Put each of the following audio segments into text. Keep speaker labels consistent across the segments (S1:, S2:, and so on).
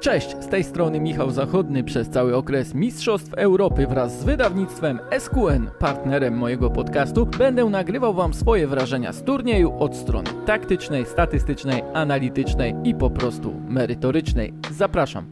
S1: Cześć, z tej strony Michał Zachodny. Przez cały okres Mistrzostw Europy wraz z wydawnictwem SQN, partnerem mojego podcastu, będę nagrywał Wam swoje wrażenia z turnieju od strony taktycznej, statystycznej, analitycznej i po prostu merytorycznej. Zapraszam.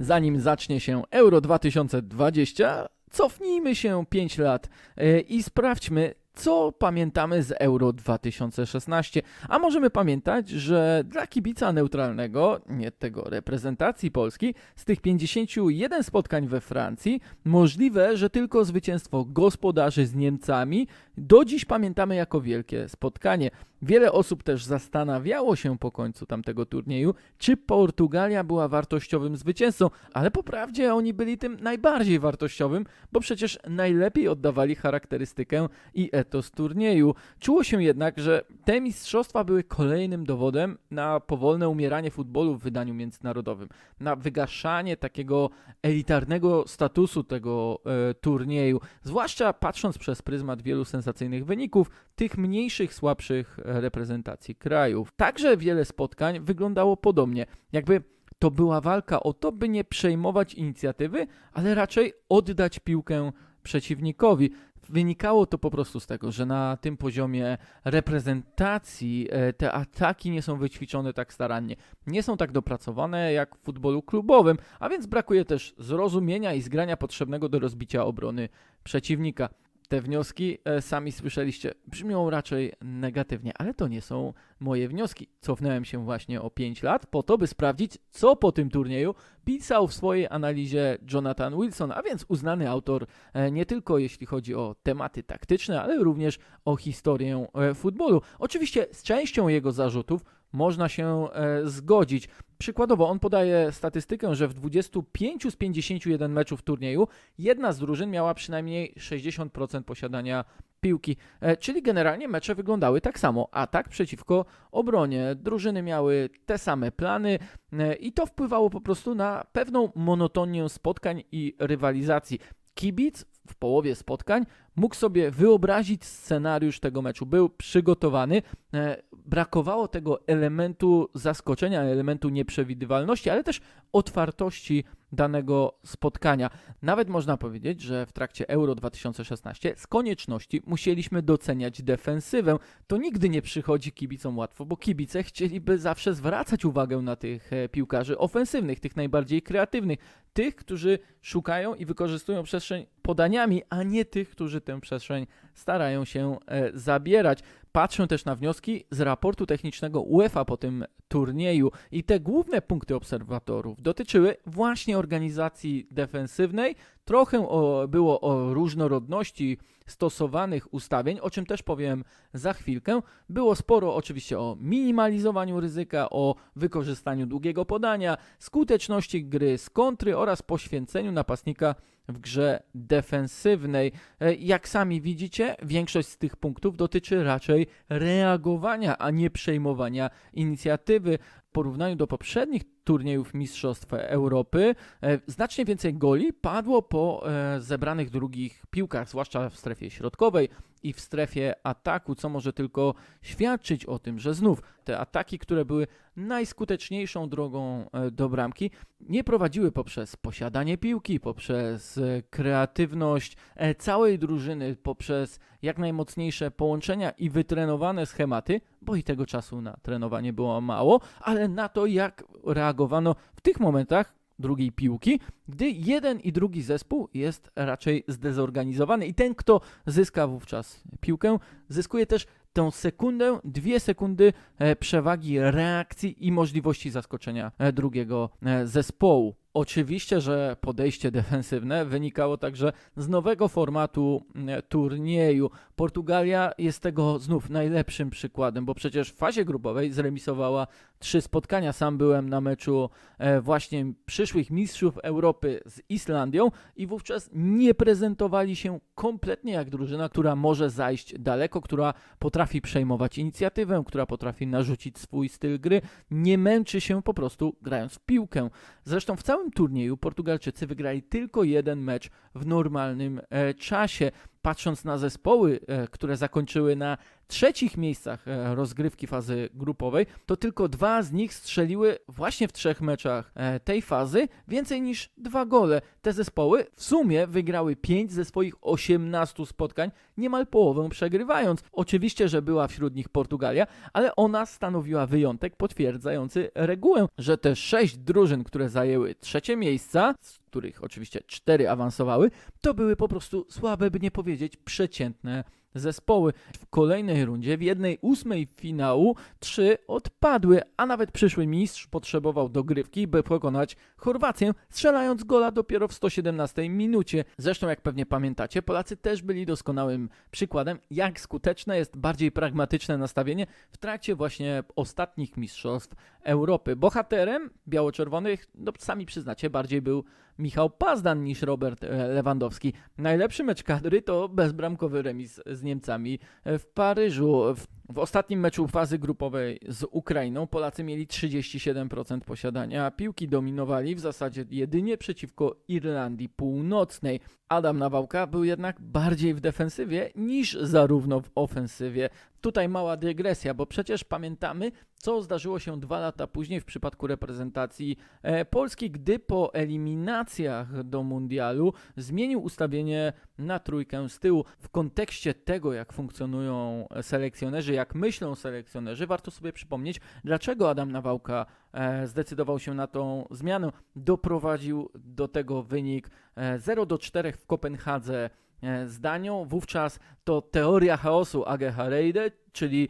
S1: Zanim zacznie się Euro 2020, cofnijmy się 5 lat e, i sprawdźmy, co pamiętamy z Euro 2016. A możemy pamiętać, że dla kibica neutralnego, nie tego reprezentacji Polski, z tych 51 spotkań we Francji, możliwe, że tylko zwycięstwo gospodarzy z Niemcami do dziś pamiętamy jako wielkie spotkanie. Wiele osób też zastanawiało się po końcu tamtego turnieju, czy Portugalia była wartościowym zwycięzcą, ale po prawdzie oni byli tym najbardziej wartościowym, bo przecież najlepiej oddawali charakterystykę i etos turnieju. Czuło się jednak, że te mistrzostwa były kolejnym dowodem na powolne umieranie futbolu w wydaniu międzynarodowym, na wygaszanie takiego elitarnego statusu tego e, turnieju, zwłaszcza patrząc przez pryzmat wielu sensacyjnych wyników, tych mniejszych, słabszych e, reprezentacji krajów. Także wiele spotkań wyglądało podobnie, jakby to była walka o to, by nie przejmować inicjatywy, ale raczej oddać piłkę przeciwnikowi. Wynikało to po prostu z tego, że na tym poziomie reprezentacji e, te ataki nie są wyćwiczone tak starannie, nie są tak dopracowane jak w futbolu klubowym, a więc brakuje też zrozumienia i zgrania potrzebnego do rozbicia obrony przeciwnika. Te wnioski, e, sami słyszeliście, brzmią raczej negatywnie, ale to nie są moje wnioski. Cofnąłem się właśnie o 5 lat po to, by sprawdzić, co po tym turnieju pisał w swojej analizie Jonathan Wilson, a więc uznany autor e, nie tylko jeśli chodzi o tematy taktyczne, ale również o historię e, futbolu. Oczywiście z częścią jego zarzutów można się e, zgodzić. Przykładowo, on podaje statystykę, że w 25 z 51 meczów turnieju jedna z drużyn miała przynajmniej 60% posiadania piłki, e, czyli generalnie mecze wyglądały tak samo. Atak przeciwko obronie. Drużyny miały te same plany e, i to wpływało po prostu na pewną monotonię spotkań i rywalizacji. Kibic w połowie spotkań mógł sobie wyobrazić scenariusz tego meczu, był przygotowany. E, brakowało tego elementu zaskoczenia, elementu nieprzewidywalności, ale też otwartości danego spotkania. Nawet można powiedzieć, że w trakcie Euro 2016 z konieczności musieliśmy doceniać defensywę. To nigdy nie przychodzi kibicom łatwo, bo kibice chcieliby zawsze zwracać uwagę na tych e, piłkarzy ofensywnych, tych najbardziej kreatywnych, tych, którzy szukają i wykorzystują przestrzeń podaniami, a nie tych, którzy tę przestrzeń starają się e, zabierać. Patrzę też na wnioski z raportu technicznego UEFA po tym turnieju i te główne punkty obserwatorów dotyczyły właśnie organizacji defensywnej. Trochę o, było o różnorodności stosowanych ustawień, o czym też powiem za chwilkę. Było sporo oczywiście o minimalizowaniu ryzyka, o wykorzystaniu długiego podania, skuteczności gry z kontry oraz poświęceniu napastnika w grze defensywnej. E, Jak sami widzicie, większość z tych punktów dotyczy raczej reagowania, a nie przejmowania inicjatywy. W porównaniu do poprzednich turniejów Mistrzostw Europy, e, znacznie więcej goli padło po e, zebranych drugich piłkach, zwłaszcza w strefie środkowej i w strefie ataku, co może tylko świadczyć o tym, że znów te ataki, które były najskuteczniejszą drogą e, do bramki, nie prowadziły poprzez posiadanie piłki, poprzez e, kreatywność e, całej drużyny, poprzez jak najmocniejsze połączenia i wytrenowane schematy, bo i tego czasu na trenowanie było mało, ale na to, jak reagowano w tych momentach drugiej piłki, gdy jeden i drugi zespół jest raczej zdezorganizowany i ten, kto zyska wówczas piłkę, zyskuje też tę sekundę, dwie sekundy e, przewagi reakcji i możliwości zaskoczenia e, drugiego e, zespołu. Oczywiście, że podejście defensywne wynikało także z nowego formatu turnieju. Portugalia jest tego znów najlepszym przykładem, bo przecież w fazie grupowej zremisowała trzy spotkania. Sam byłem na meczu e, właśnie przyszłych mistrzów Europy z Islandią i wówczas nie prezentowali się kompletnie jak drużyna, która może zajść daleko, która potrafi przejmować inicjatywę, która potrafi narzucić swój styl gry, nie męczy się po prostu grając w piłkę. Zresztą w całym turnieju Portugalczycy wygrali tylko jeden mecz w normalnym e, czasie. Patrząc na zespoły, e, które zakończyły na trzecich miejscach e, rozgrywki fazy grupowej, to tylko dwa z nich strzeliły właśnie w trzech meczach e, tej fazy więcej niż dwa gole. Te zespoły w sumie wygrały 5 ze swoich 18 spotkań, niemal połowę przegrywając. Oczywiście, że była wśród nich Portugalia, ale ona stanowiła wyjątek potwierdzający regułę, że te sześć drużyn, które zajęły trzecie miejsca, z których oczywiście cztery awansowały, to były po prostu słabe, by nie powiedzieć przeciętne zespoły. W kolejnej rundzie, w jednej ósmej finału, trzy odpadły, a nawet przyszły mistrz potrzebował dogrywki, by pokonać Chorwację, strzelając gola dopiero w 117 minucie. Zresztą, jak pewnie pamiętacie, Polacy też byli doskonałym przykładem, jak skuteczne jest bardziej pragmatyczne nastawienie w trakcie właśnie ostatnich mistrzostw Europy. Bohaterem biało-czerwonych, no sami przyznacie, bardziej był Michał Pazdan niż Robert e, Lewandowski. Najlepszy mecz kadry to bezbramkowy remis z Niemcami w Paryżu. W, ostatnim meczu fazy grupowej z Ukrainą Polacy mieli 37% posiadania piłki, dominowali w zasadzie jedynie przeciwko Irlandii Północnej. Adam Nawałka był jednak bardziej w defensywie niż zarówno w ofensywie. Tutaj mała dygresja, bo przecież pamiętamy, co zdarzyło się dwa lata później w przypadku reprezentacji e, Polski, gdy po eliminacjach do Mundialu zmienił ustawienie na trójkę z tyłu. W kontekście tego, jak funkcjonują selekcjonerzy, jak myślą selekcjonerzy, warto sobie przypomnieć, dlaczego Adam Nawałka e, zdecydował się na tą zmianę. Doprowadził do tego wynik e, 0 do 4 w Kopenhadze e, z Danią. Wówczas to teoria chaosu AG Hareide, czyli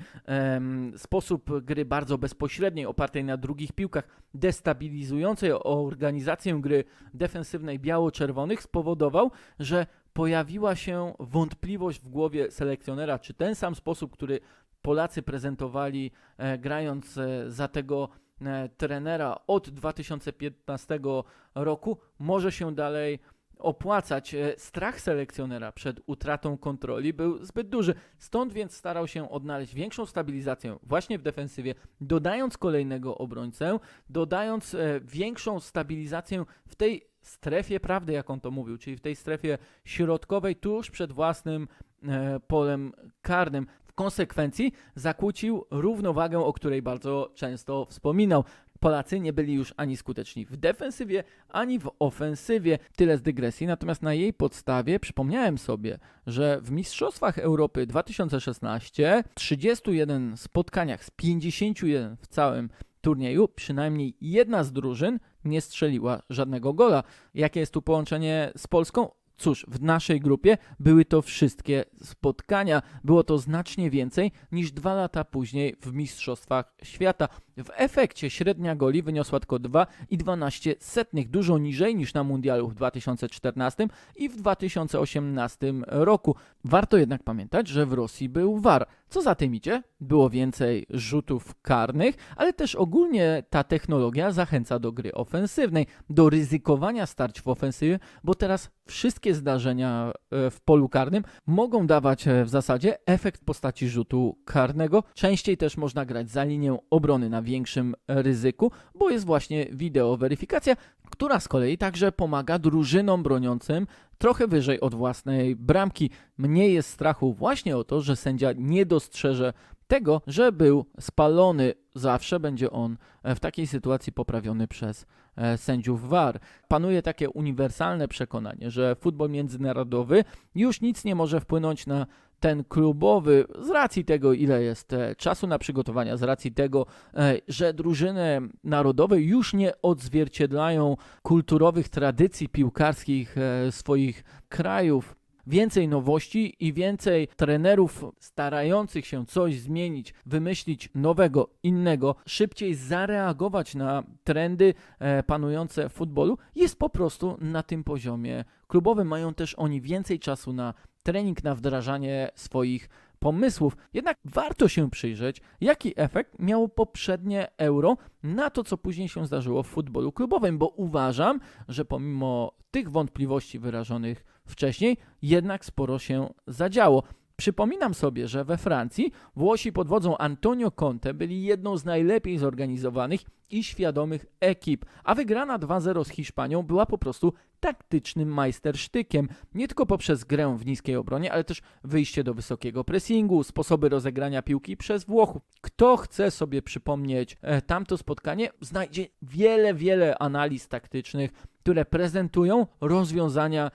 S1: sposób gry bardzo bezpośredniej, opartej na drugich piłkach, destabilizującej organizację gry defensywnej biało-czerwonych, spowodował, że pojawiła się wątpliwość w głowie selekcjonera, czy ten sam sposób, który Polacy prezentowali e, grając e, za tego e, trenera od 2015 roku, może się dalej opłacać. Strach selekcjonera przed utratą kontroli był zbyt duży. Stąd więc starał się odnaleźć większą stabilizację właśnie w defensywie, dodając kolejnego obrońcę, dodając większą stabilizację w tej strefie prawdy, jak on to mówił, czyli w tej strefie środkowej, tuż przed własnym polem karnym. Konsekwencji zakłócił równowagę, o której bardzo często wspominał. Polacy nie byli już ani skuteczni w defensywie, ani w ofensywie. Tyle z dygresji. Natomiast na jej podstawie przypomniałem sobie, że w Mistrzostwach Europy 2016 31 spotkaniach z 51 w całym turnieju przynajmniej jedna z drużyn nie strzeliła żadnego gola. Jakie jest tu połączenie z Polską? Cóż, w naszej grupie były to wszystkie spotkania. Było to znacznie więcej niż dwa lata później w Mistrzostwach Świata. W efekcie średnia goli wyniosła tylko 2,12 setnych, dużo niżej niż na Mundialu w 2014 i w 2018 roku. Warto jednak pamiętać, że w Rosji był VAR. Co za tym idzie? Było więcej rzutów karnych, ale też ogólnie ta technologia zachęca do gry ofensywnej, do ryzykowania starć w ofensywie, bo teraz wszystkie zdarzenia e, w polu karnym mogą dawać e, w zasadzie efekt postaci rzutu karnego. Częściej też można grać za linię obrony na większym ryzyku, bo jest właśnie wideoweryfikacja, która z kolei także pomaga drużynom broniącym trochę wyżej od własnej bramki. Mniej jest strachu właśnie o to, że sędzia nie dostrzeże tego, że był spalony. Zawsze będzie on e, w takiej sytuacji poprawiony przez e, sędziów VAR. Panuje takie uniwersalne przekonanie, że futbol międzynarodowy już nic nie może wpłynąć na ten klubowy z racji tego, ile jest e, czasu na przygotowania, z racji tego, e, że drużyny narodowe już nie odzwierciedlają kulturowych tradycji piłkarskich e, swoich krajów. Więcej nowości i więcej trenerów starających się coś zmienić, wymyślić nowego, innego, szybciej zareagować na trendy e, panujące w futbolu, jest po prostu na tym poziomie klubowym. Mają też oni więcej czasu na trening, na wdrażanie swoich pomysłów. Jednak warto się przyjrzeć, jaki efekt miało poprzednie euro na to, co później się zdarzyło w futbolu klubowym, bo uważam, że pomimo tych wątpliwości wyrażonych wcześniej, jednak sporo się zadziało. Przypominam sobie, że we Francji Włosi pod wodzą Antonio Conte byli jedną z najlepiej zorganizowanych i świadomych ekip, a wygrana 2-0 z Hiszpanią była po prostu taktycznym majstersztykiem. Nie tylko poprzez grę w niskiej obronie, ale też wyjście do wysokiego pressingu, sposoby rozegrania piłki przez Włochów. Kto chce sobie przypomnieć e, tamto spotkanie, znajdzie wiele, wiele analiz taktycznych, które prezentują rozwiązania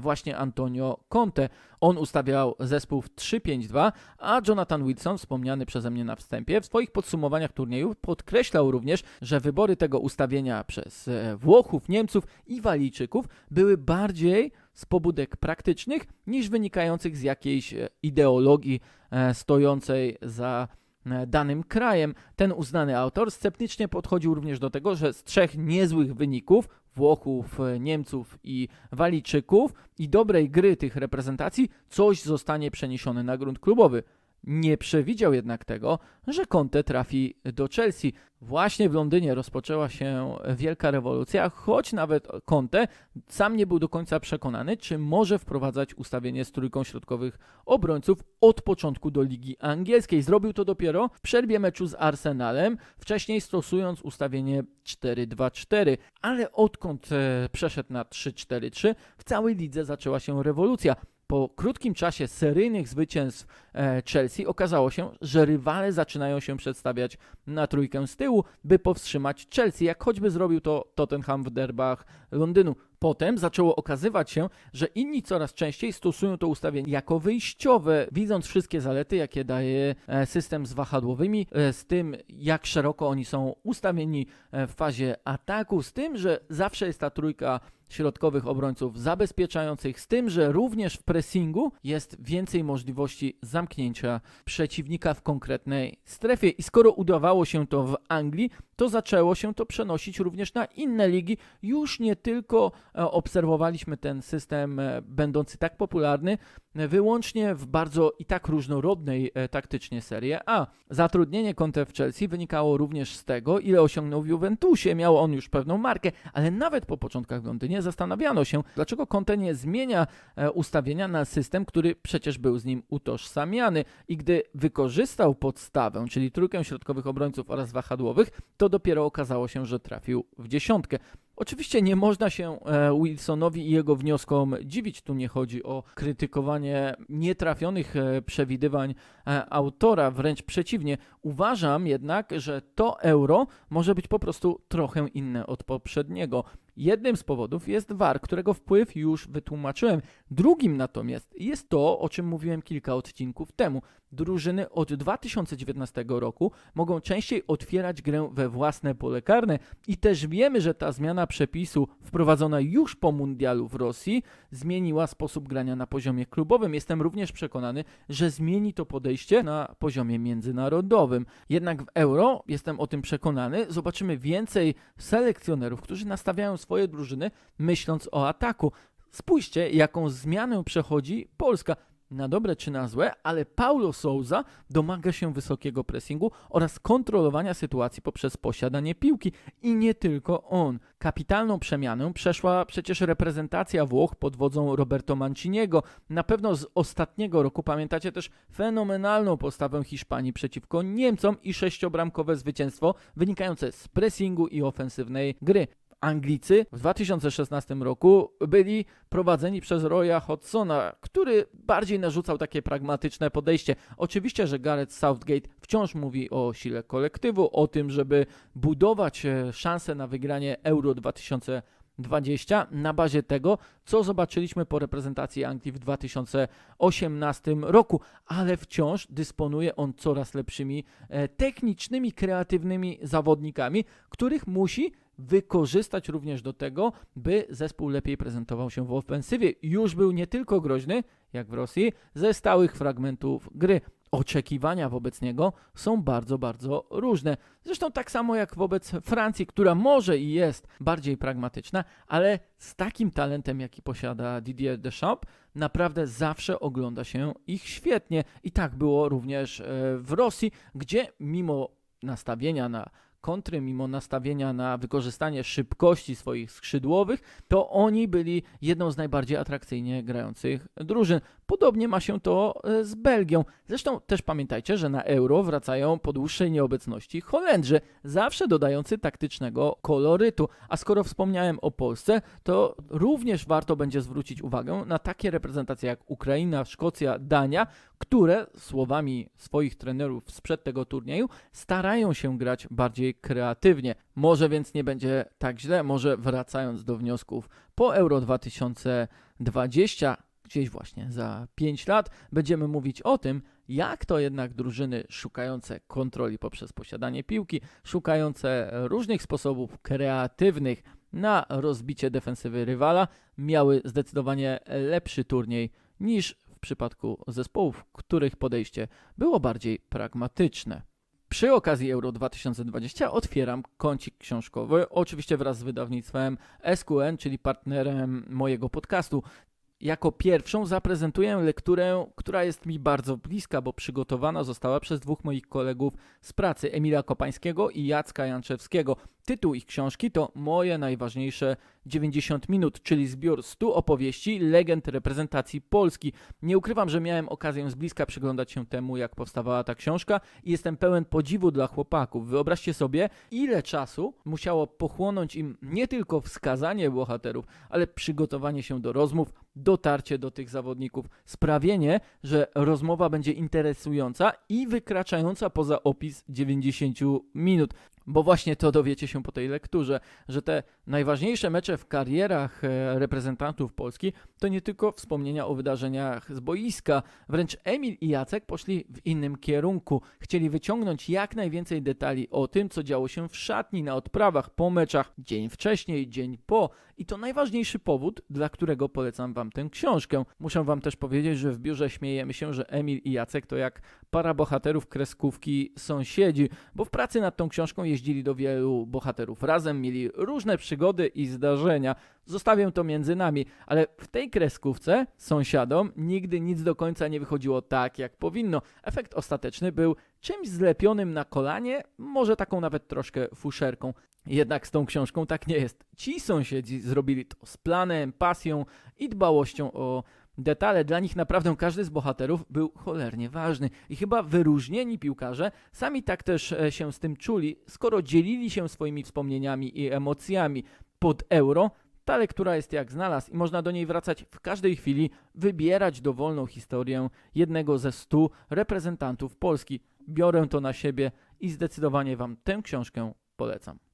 S1: właśnie Antonio Conte. On ustawiał zespół w 3-5-2, a Jonathan Wilson, wspomniany przeze mnie na wstępie, w swoich podsumowaniach turnieju podkreślał również, że wybory tego ustawienia przez e, Włochów, Niemców i Walijczyków były bardziej z pobudek praktycznych niż wynikających z jakiejś e, ideologii e, stojącej za e, danym krajem. Ten uznany autor sceptycznie podchodził również do tego, że z trzech niezłych wyników Włochów, e, Niemców i Walijczyków i dobrej gry tych reprezentacji coś zostanie przeniesione na grunt klubowy. Nie przewidział jednak tego, że Conte trafi do Chelsea. Właśnie w Londynie rozpoczęła się wielka rewolucja, choć nawet Conte sam nie był do końca przekonany, czy może wprowadzać ustawienie z trójką środkowych obrońców od początku do Ligi Angielskiej. Zrobił to dopiero w przerwie meczu z Arsenalem, wcześniej stosując ustawienie 4-2-4, ale odkąd e, przeszedł na 3-4-3, w całej lidze zaczęła się rewolucja po krótkim czasie seryjnych zwycięstw e, Chelsea okazało się, że rywale zaczynają się przedstawiać na trójkę z tyłu, by powstrzymać Chelsea, jak choćby zrobił to Tottenham w derbach Londynu. Potem zaczęło okazywać się, że inni coraz częściej stosują to ustawienie jako wyjściowe, widząc wszystkie zalety, jakie daje e, system z wahadłowymi, e, z tym, jak szeroko oni są ustawieni e, w fazie ataku, z tym, że zawsze jest ta trójka środkowych obrońców zabezpieczających, z tym, że również w pressingu jest więcej możliwości zamknięcia przeciwnika w konkretnej strefie. I skoro udawało się to w Anglii, to zaczęło się to przenosić również na inne ligi. Już nie tylko obserwowaliśmy ten system e, będący tak popularny, e, wyłącznie w bardzo i tak różnorodnej taktycznie serii A. Zatrudnienie Conte w Chelsea wynikało również z tego, ile osiągnął w Juventusie. Miał on już pewną markę, ale nawet po początkach w Londynie zastanawiano się, dlaczego Conte nie zmienia ustawienia na system, który przecież był z nim utożsamiany. I gdy wykorzystał podstawę, czyli trójkę środkowych obrońców oraz wahadłowych, to dopiero okazało się, że trafił w dziesiątkę. Oczywiście nie można się e, Wilsonowi i jego wnioskom dziwić. Tu nie chodzi o krytykowanie nietrafionych e, przewidywań e, autora, wręcz przeciwnie. Uważam jednak, że to euro może być po prostu trochę inne od poprzedniego. Jednym z powodów jest VAR, którego wpływ już wytłumaczyłem. Drugim natomiast jest to, o czym mówiłem kilka odcinków temu. Drużyny od 2019 roku mogą częściej otwierać grę we własne pole karne i też wiemy, że ta zmiana przepisu wprowadzona już po mundialu w Rosji zmieniła sposób grania na poziomie klubowym. Jestem również przekonany, że zmieni to podejście na poziomie międzynarodowym. Jednak w euro, jestem o tym przekonany, zobaczymy więcej selekcjonerów, którzy nastawiają drużyny myśląc o ataku. Spójrzcie, jaką zmianę przechodzi Polska na dobre czy na złe, ale Paulo Souza domaga się wysokiego pressingu oraz kontrolowania sytuacji poprzez posiadanie piłki i nie tylko on. Kapitalną przemianę przeszła przecież reprezentacja Włoch pod wodzą Roberto Manciniego. Na pewno z ostatniego roku pamiętacie też fenomenalną postawę Hiszpanii przeciwko Niemcom i sześciobramkowe zwycięstwo wynikające z pressingu i ofensywnej gry. Anglicy w 2016 roku byli prowadzeni przez Roya Hodgsona, który bardziej narzucał takie pragmatyczne podejście. Oczywiście, że Gareth Southgate wciąż mówi o sile kolektywu, o tym, żeby budować e, szanse na wygranie Euro 2020 na bazie tego, co zobaczyliśmy po reprezentacji Anglii w 2018 roku, ale wciąż dysponuje on coraz lepszymi e, technicznymi, kreatywnymi zawodnikami, których musi wykorzystać również do tego, by zespół lepiej prezentował się w ofensywie. Już był nie tylko groźny, jak w Rosji, ze stałych fragmentów gry. Oczekiwania wobec niego są bardzo, bardzo różne. Zresztą tak samo jak wobec Francji, która może i jest bardziej pragmatyczna, ale z takim talentem, jaki posiada Didier Deschamps, naprawdę zawsze ogląda się ich świetnie. I tak było również e, w Rosji, gdzie mimo nastawienia na kontry, mimo nastawienia na wykorzystanie szybkości swoich skrzydłowych, to oni byli jedną z najbardziej atrakcyjnie grających drużyn. Podobnie ma się to e, z Belgią. Zresztą też pamiętajcie, że na euro wracają po dłuższej nieobecności Holendrzy, zawsze dodający taktycznego kolorytu. A skoro wspomniałem o Polsce, to również warto będzie zwrócić uwagę na takie reprezentacje jak Ukraina, Szkocja, Dania, które słowami swoich trenerów sprzed tego turnieju starają się grać bardziej kreatywnie. Może więc nie będzie tak źle, może wracając do wniosków po Euro 2020, gdzieś właśnie za 5 lat, będziemy mówić o tym, jak to jednak drużyny szukające kontroli poprzez posiadanie piłki, szukające różnych sposobów kreatywnych na rozbicie defensywy rywala, miały zdecydowanie lepszy turniej niż w przypadku zespołów, których podejście było bardziej pragmatyczne. Przy okazji Euro 2020 otwieram kącik książkowy, oczywiście wraz z wydawnictwem SQN, czyli partnerem mojego podcastu. Jako pierwszą zaprezentuję lekturę, która jest mi bardzo bliska, bo przygotowana została przez dwóch moich kolegów z pracy, Emila Kopańskiego i Jacka Janczewskiego. Tytuł ich książki to Moje najważniejsze 90 minut, czyli zbiór 100 opowieści legend reprezentacji Polski. Nie ukrywam, że miałem okazję z bliska przyglądać się temu, jak powstawała ta książka i jestem pełen podziwu dla chłopaków. Wyobraźcie sobie, ile czasu musiało pochłonąć im nie tylko wskazanie bohaterów, ale przygotowanie się do rozmów, dotarcie do tych zawodników, sprawienie, że rozmowa będzie interesująca i wykraczająca poza opis 90 minut. Bo właśnie to dowiecie się po tej lekturze, że te najważniejsze mecze w karierach e, reprezentantów Polski to nie tylko wspomnienia o wydarzeniach z boiska, wręcz Emil i Jacek poszli w innym kierunku. Chcieli wyciągnąć jak najwięcej detali o tym, co działo się w szatni, na odprawach, po meczach, dzień wcześniej, dzień po. I to najważniejszy powód, dla którego polecam Wam tę książkę. Muszę Wam też powiedzieć, że w biurze śmiejemy się, że Emil i Jacek to jak para bohaterów kreskówki sąsiedzi, bo w pracy nad tą książką jeździli do wielu bohaterów razem, mieli różne przygody i zdarzenia. Zostawię to między nami, ale w tej kreskówce sąsiadom nigdy nic do końca nie wychodziło tak, jak powinno. Efekt ostateczny był czymś zlepionym na kolanie, może taką nawet troszkę fuszerką. Jednak z tą książką tak nie jest. Ci sąsiedzi zrobili to z planem, pasją i dbałością o detale. Dla nich naprawdę każdy z bohaterów był cholernie ważny. I chyba wyróżnieni piłkarze sami tak też e, się z tym czuli, skoro dzielili się swoimi wspomnieniami i emocjami pod euro. Ta lektura jest jak znalazł i można do niej wracać w każdej chwili, wybierać dowolną historię jednego ze stu reprezentantów Polski. Biorę to na siebie i zdecydowanie Wam tę książkę polecam.